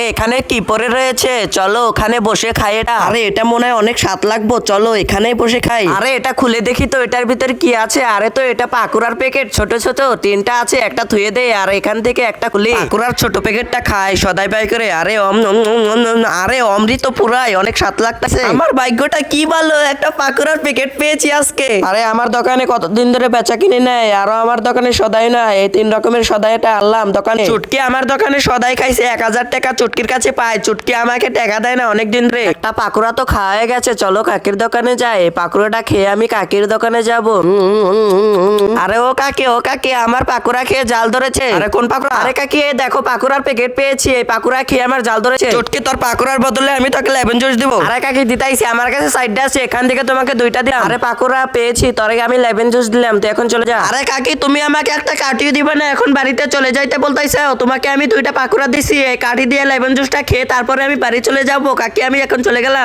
আরে এখানে কি পরে রয়েছে? চলো ওখানে বসে খাই এটা। আরে এটা মনে হয় অনেক স্বাদ লাগবো। চলো এখানেই বসে খাই। আরে এটা খুলে দেখি তো এটার ভিতরে কি আছে? আরে তো এটা পাকুড়ার প্যাকেট ছোট ছোট। তিনটা আছে একটা থুয়ে দে আর এখান থেকে একটা খুলি। পাকুড়ার ছোট প্যাকেটটা খাই সদাই বাই করে। আরে অম অম, অম, অম, অম, আরে অমৃত পুরাই অনেক স্বাদ লাগতেছে। আমার ভাগ্যটা কি ভালো একটা পাকুড়ার প্যাকেট পেয়েছি আজকে। আরে আমার দোকানে কতদিন ধরে বেচা কিনে নেয় আরও আমার দোকানে সদাই না এই তিন রকমের সদাইটা আনলাম দোকানে। চুটকি আমার দোকানে সদাই খাইছে এক হাজার টাকা চুটকির কাছে পায়। চুটকি আমাকে টাকা দেয় না অনেক দিন ধরে। একটা পাকুড়া তো খাওয়া হয়ে গেছে চলো কাকির দোকানে যাই। পাকুড়াটা খেয়ে আমি কাকির দোকানে যাব। আরে ও কাকি ও কাকি আমার পাকুড়া খেয়ে জাল ধরেছে। আরে কোন পাকুড়া? আরে কাকি এই দেখো পাকুড়ার প্যাকেট পেয়েছি এই পাকুড়া খেয়ে আমার জাল ধরেছে। চুটকি তোর পাকুড়ার বদলে আমি তোকে লেমন জুস দিব। আরে কাকি দিতাইছি আমার কাছে সাইডটা আছে এখান থেকে তোমাকে দুইটা দিলাম। আরে পাকুড়া পেয়েছি তোরে আমি লেমন জুস দিলাম তো এখন চলে যা। আরে কাকি তুমি আমাকে একটা কাটিয়ে দিবে না এখন বাড়িতে চলে যাইতে বলতাইছো তোমাকে আমি দুইটা পাকুড়া দিছি এই কাটি দিয়ে লেমন জুসটা খেয়ে তারপরে আমি বাড়ি চলে যাব। কাকি আমি এখন চলে গেলাম।